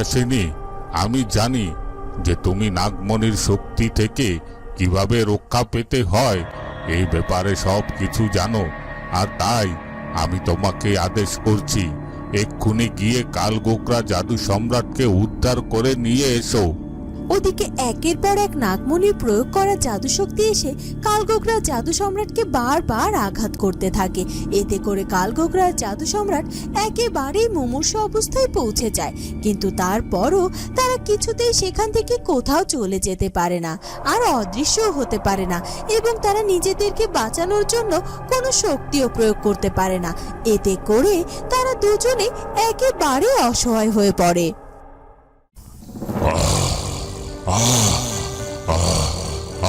আসেনি। আমি জানি যে তুমি নাগমণির শক্তি থেকে কীভাবে রক্ষা পেতে হয়, এই ব্যাপারে সব কিছু জানো। আর তাই আমি তোমাকে আদেশ করছি, এক্ষুনি গিয়ে কালগোকরা জাদু সম্রাটকে উদ্ধার করে নিয়ে এসো। ওদিকে একের পর এক নাগমণির প্রয়োগ করা জাদু শক্তি এসে কালগোগরা জাদু সম্রাটকে বারবার আঘাত করতে থাকে। এতে করে কালগোগরার জাদু সম্রাট একেবারেই মুমূর্ষ অবস্থায় পৌঁছে যায়। কিন্তু তারপরও তারা কিছুতেই সেখান থেকে কোথাও চলে যেতে পারে না, আর অদৃশ্যও হতে পারে না এবং তারা নিজেদেরকে বাঁচানোর জন্য কোনো শক্তিও প্রয়োগ করতে পারে না। এতে করে তারা দুজনে একেবারে অসহায় হয়ে পড়ে।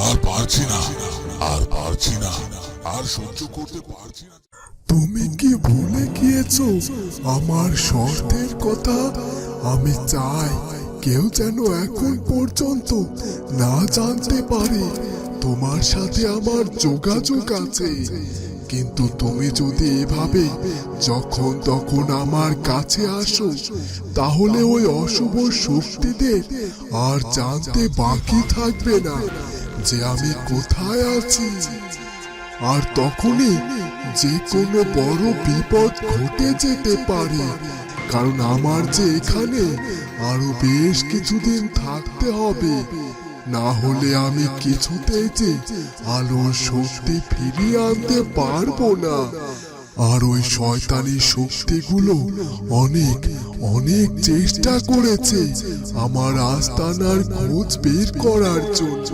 আর পারছি না, আর পারছি না, আর সহ্য করতে পারছি না। তুমি কি ভুলে গিয়েছো? আমার শর্তের কথা আমি চাই কেউ যেন এখন পর্যন্ত না জানতে পারে। তোমার সাথে আমার যোগাযোগ আছে। কিন্তু তুমি যদি এভাবে যখন তখন আমার কাছে আসো, তাহলে ওই অশুভ শক্তিদের আর জানতে বাকি থাকবে না যে আমি কোথায় আছি। আর তখনই যে কোনো বড় বিপদ ঘটে যেতে পারে, কারণ আমার যে এখানে আরও বেশ কিছুদিন থাকতে হবে। না হলে আমি কিছুতেই যে আলোর শক্তি ফিরিয়ে আনতে পারব না। আর ওই শয়তানি শক্তিগুলো অনেক অনেক চেষ্টা করেছে আমার আস্তানার খোঁজ বের করার জন্য।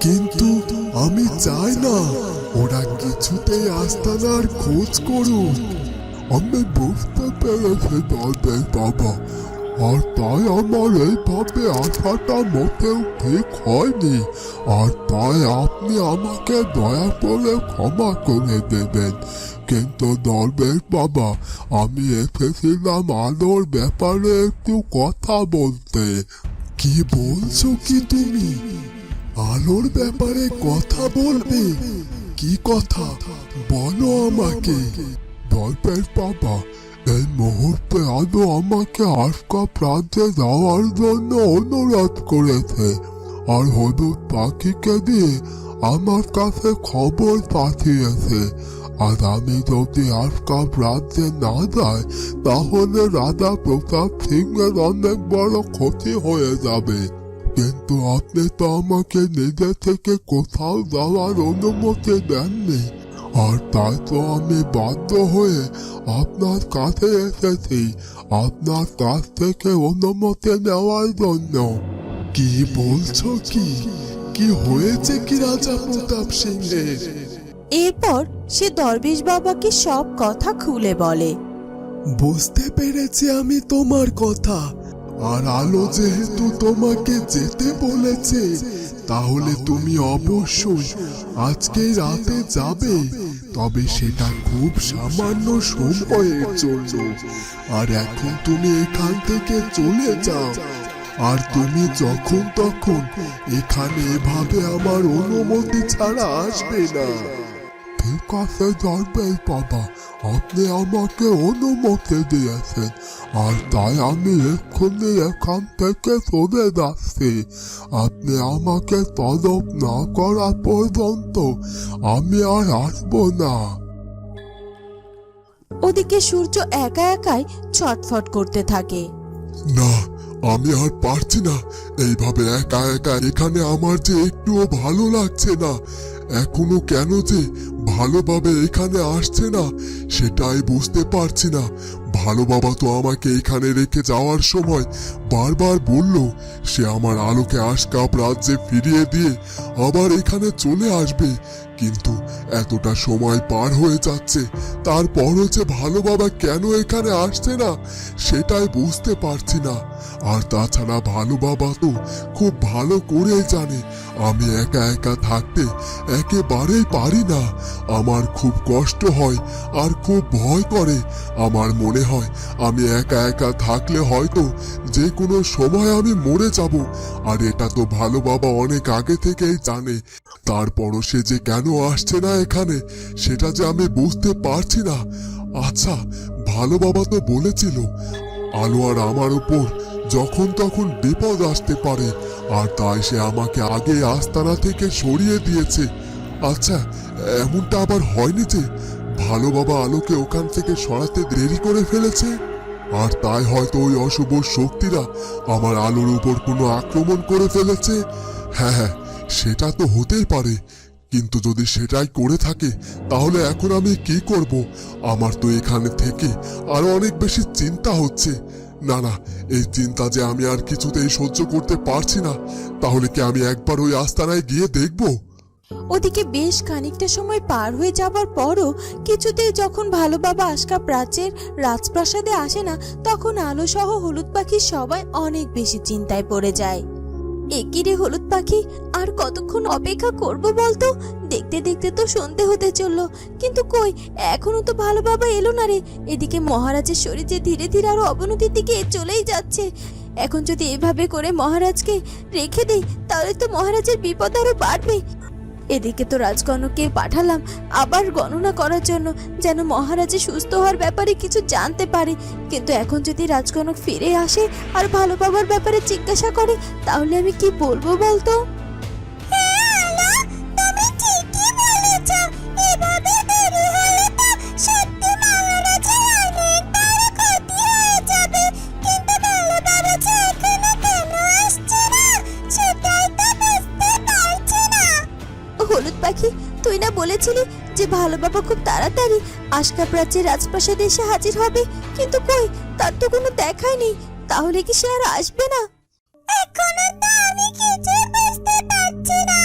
কিন্তু আমি চাই না ওরা কিছুতেই আস্তানার খোঁজ করুক। আমি বুঝতে পেরেছি বাবা আর তাই আমার এইভাবে আসাটা মোটেও ঠিক হয়নি। আর তাই আপনি আমাকে দয়া করে ক্ষমা করে দেবেন। কিন্তু দলবেশ বাবা, আমি এসেছিলাম আলোর ব্যাপারে একটু কথা বলতে। কি বলছো কি তুমি? আলোর ব্যাপারে কথা বলবে? কি কথা? বলো আমাকে। দলবেশ বাবা এই মুহূর্তে আলো আমাকে আজকা প্রান্তে যাওয়ার জন্য অনুরোধ করেছে। আর হলুদ পাখিকে দিয়ে আমার কাছে খবর পাঠিয়েছে। আর আমি যদি আজকা প্রান্তে না যাই, তাহলে রাজা প্রতাপ সিংহের অনেক বড় ক্ষতি হয়ে যাবে। কিন্তু আপনি তো আমাকে নিজে থেকে কোথাও যাওয়ার অনুমতি দেননি। আর তাই তো আমি বাধ্য হয়ে আপনার কাছে এসেছি। আপনার কাছ থেকে অনুমতি নেওয়ার জন্য। কি বলছো কি? কি হয়েছে কি রাজা প্রতাপ সিংহের? এরপর সে দরবেশ বাবাকে সব কথা খুলে বলে। বুঝতে পেরেছি আমি তোমার কথা। আর আলো যেহেতু তোমাকে যেতে বলেছে, তাহলে তুমি অবশ্যই আজকে রাতে যাবে। তবে সেটা খুব সামান্য সময়ের জন্য। আর এখন তুমি এখান থেকে চলে যাও। আর তুমি যখন তখন এখানে এভাবে আমার অনুমতি ছাড়া আসবে না। ঠিক আছে জানবেন বাবা। আপনি আমাকে অনুমতি দিয়েছেন। আর তাই আমি এক্ষুনি এখান থেকে চলে যাচ্ছি। আপনি আমাকে তলব না করা পর্যন্ত আমি আর আসব না। ওদিকে সূর্য একা একাই ছটফট করতে থাকে। না আমি আর পারছি না। এইভাবে একা একা এখানে আমার যে একটুও ভালো লাগছে না। এখনও কেন যে ভালোভাবে এখানে আসছে না সেটাই বুঝতে পারছি না। ভালো বাবা তো আমাকে এখানে রেখে যাওয়ার সময় বারবার বলল, সে আমার আলোকে আশকাপ রাজ্যে ফিরিয়ে দিয়ে আবার এখানে চলে আসবে। কিন্তু এতটা সময় পার হয়ে যাচ্ছে, তারপরও যে ভালো বাবা কেন এখানে আসছে না, সেটাই বুঝতে পারছি না। আর তাছাড়া ভালো বাবা তো খুব ভালো করে জানে, আমি একা একা থাকতে একেবারেই পারি না। আমার খুব কষ্ট হয় আর খুব ভয় করে। আমার মনে হয় আমি একা একা থাকলে হয়তো যে কোনো সময় আমি মরে যাব। আর এটা তো ভালো বাবা অনেক আগে থেকেই জানে, তারপরও সে যে কেন আসছে না এখানে? সেটা যে আমি বুঝতে পারছি না। আচ্ছা ভালো বাবা তো বলেছিল, আলো আর আমার উপর যখন তখন বিপদ আসতে পারে, আর তাই সে আমাকে আগে আস্তানা থেকে সরিয়ে দিয়েছে। আচ্ছা এমনটা আবার হয়নি যে ভালো বাবা আলোকে ওখান থেকে সরাতে দেরি করে ফেলেছে? আর তাই হয়তো ওই অশুভ শক্তিরা আমার আলোর উপর কোনো আক্রমণ করে ফেলেছে। হ্যাঁ হ্যাঁ সেটা তো হতেই পারে। কিন্তু যদি সেটাই করে থাকে, তাহলে এখন আমি কি করব? আমার তো এখানে থেকে আরও অনেক বেশি চিন্তা হচ্ছে। না না, এই চিন্তা যে আমি আর কিছুতেই সহ্য করতে পারছি না, তাহলে কি আমি একবার ওই আস্তানায় গিয়ে দেখব? ওদিকে বেশ খানিকটা সময় পার হয়ে যাবার পরও কিছুতেই যখন ভালো বাবা আশকা প্রাচ্যের রাজপ্রাসাদে আসে না, তখন আলো সহ হলুদ পাখি সবাই অনেক বেশি চিন্তায় পড়ে যায়। একই রে হলুদ পাখি, আর কতক্ষণ অপেক্ষা করব বলতো? দেখতে দেখতে তো সন্ধে হতে চলল, কিন্তু কই, এখনও তো ভালো বাবা এলো না রে। এদিকে মহারাজের শরীর যে ধীরে ধীরে আরও অবনতির দিকে চলেই যাচ্ছে। এখন যদি এভাবে করে মহারাজকে রেখে দেই, তাহলে তো মহারাজের বিপদ আরও বাড়বে। এদিকে তো রাজগণকে পাঠালাম, আবার গণনা করার জন্য যেন মহারাজে সুস্থ হওয়ার ব্যাপারে কিছু জানতে পারে। কিন্তু এখন যদি রাজগণক ফিরে আসে আর ভালো পাবার ব্যাপারে জিজ্ঞাসা করে, তাহলে আমি কি বলব বলতো? ভালো বাবা খুব তাড়াতাড়ি। আশকা প্রাচীর রাজপ্রাসাদে এসে হাজির হবে। কিন্তু কই? তার তো কোনো দেখাই নেই। তাহলে কি সে আর আসবে না? এখনও তো আমি কিছু বুঝতে পারছি না।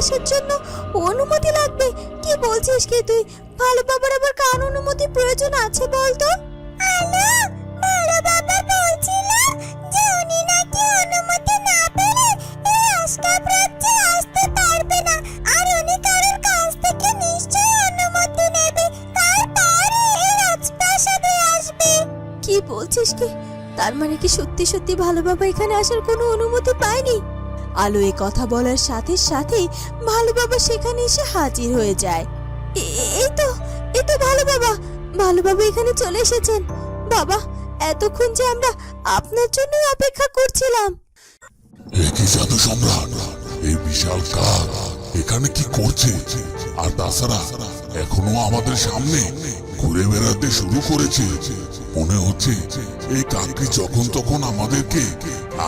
আসার জন্য অনুমতি লাগবে। কি বলছিস কি তুই? ভালো বাবার আবার কার অনুমতি প্রয়োজন আছে বলতো? আলো ভালো বাবা বলছিল যে উনি নাকি অনুমতি না পেলে এই আস্কা প্রাচ্যে আসতে পারবে না। আর উনি কারোর কাছ থেকে নিশ্চয়ই অনুমতি নেবে। তারপরে এই রাজপ্রাসাদে আসবে। কি বলছিস কি? তার মানে কি সত্যি সত্যি ভালো বাবা এখানে আসার কোনো অনুমতি পায়নি? আলো এ কথা বলার সাথে সাথেই ভালো বাবা সেখানে এসে হাজির হয়ে যায়। এই তো এই তো ভালো বাবা ভালো বাবা এখানে চলে এসেছেন। বাবা, এতক্ষণ যে আমরা আপনার জন্য অপেক্ষা করছিলাম। একই জাদু সম্রাট? এই বিশাল কাক এখানে কি করছে? আর তাছাড়া এখনও আমাদের সামনে ঘুরে বেড়াতে শুরু করেছে। মনে হচ্ছে এই কাকটি যখন তখন আমাদেরকে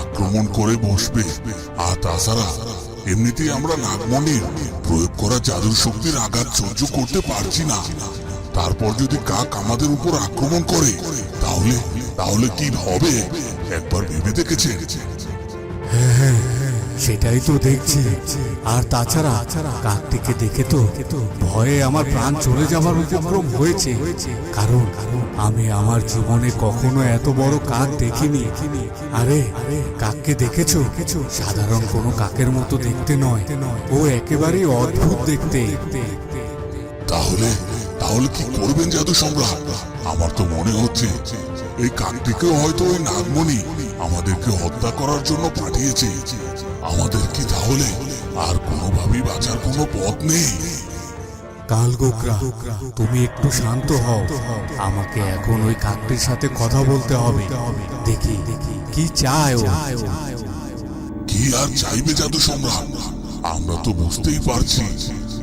আক্রমণ করে বসবে। আর তাছাড়া এমনিতেই আমরা নাগমণির প্রয়োগ করা জাদুর শক্তির আঘাত সহ্য করতে পারছি না। তারপর যদি কাক আমাদের উপর আক্রমণ করে, তাহলে তাহলে কি হবে? একবার ভেবে দেখেছেন? সেটাই তো দেখছি। আর তাছাড়া কাকটিকে দেখে তো ভয়ে আমার প্রাণ চলে যাবার উপক্রম হয়েছে। কারণ আমি আমার জীবনে কখনো এত বড় কাক দেখিনি। আরে, কাককে দেখেছ? সাধারণ কোনো কাকের মতো দেখতে নয়। ও একেবারেই অদ্ভুত দেখতে। তাহলে তাহলে কি করবেন জাদু সম্রাট? আমার তো মনে হচ্ছে, এই কাকটিকেও হয়তো ওই নাগমণি আমাদেরকে হত্যা করার জন্য পাঠিয়েছে। আমাদের কি তাহলে আর কোনোভাবেই বাঁচার কোনো পথ নেই। কাল গোকরা তুমি একটু শান্ত হও। আমাকে এখন ওই কাকটির সাথে কথা বলতে হবে। দেখি কি চায় ও? কি আর চাইবে জাদু সম্রাট? আমরা তো বুঝতেই পারছি।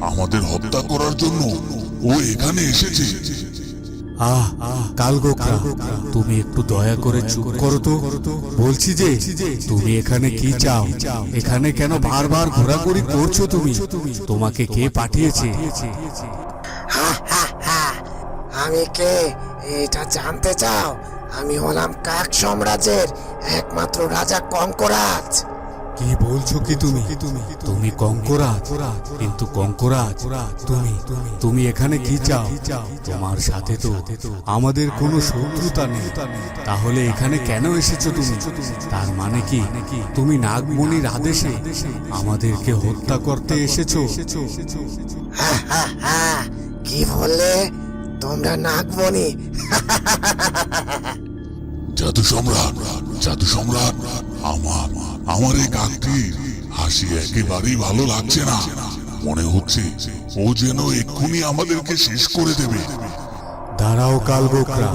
আমাদের হত্যা করার জন্য ও এখানে এসেছে। আহ কাল গোকরা তুমি একটু দয়া করে চুপ করো তো। বলছি যে, তুমি এখানে কি চাও? এখানে কেন বারবার ঘোরাঘুরি করছ তুমি? তোমাকে কে পাঠিয়েছে? আমি কে? এটা জানতে চাও? আমি হলাম কাক সাম্রাজ্যের একমাত্র রাজা কঙ্করাজ। কি বলছো কি তুমি? তুমি কঙ্করাজ কিন্তু কঙ্করাজ তুমি তুমি এখানে কি চাও? তোমার সাথে তো আমাদের কোনো শত্রুতা নেই। তাহলে এখানে কেন এসেছ তুমি? তার মানে কি? তুমি নাগমণির আদেশে আমাদেরকে হত্যা করতে এসেছ? কি বললে? তোমরা নাগমণি। জাদু সম্রাট জাদু সম্রাট আমার আমার এই কাকটির হাসি একেবারেই ভালো লাগছে না। মনে হচ্ছে ও যেন এক্ষুনি আমাদেরকে শেষ করে দেবে। দাঁড়াও কাল গোকরা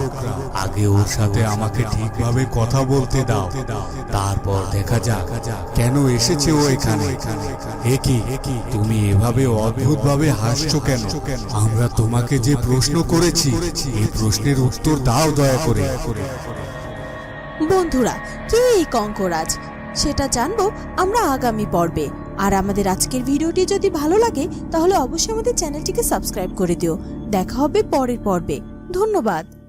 আগে ওর সাথে আমাকে ঠিকভাবে কথা বলতে দাও। তারপর দেখা যাক কেন এসেছে ও এখানে। এ কি তুমি এভাবে অদ্ভুত ভাবে হাসছো কেন? আমরা তোমাকে যে প্রশ্ন করেছি এই প্রশ্নের উত্তর দাও দয়া করে। বন্ধুরা কে এই কঙ্করাজ? সেটা জানব আমরা আগামী পর্বে। আর আমাদের আজকের ভিডিওটি যদি ভালো লাগে, তাহলে অবশ্যই আমাদের চ্যানেলটিকে সাবস্ক্রাইব করে দিও। দেখা হবে পরের পর্বে। ধন্যবাদ।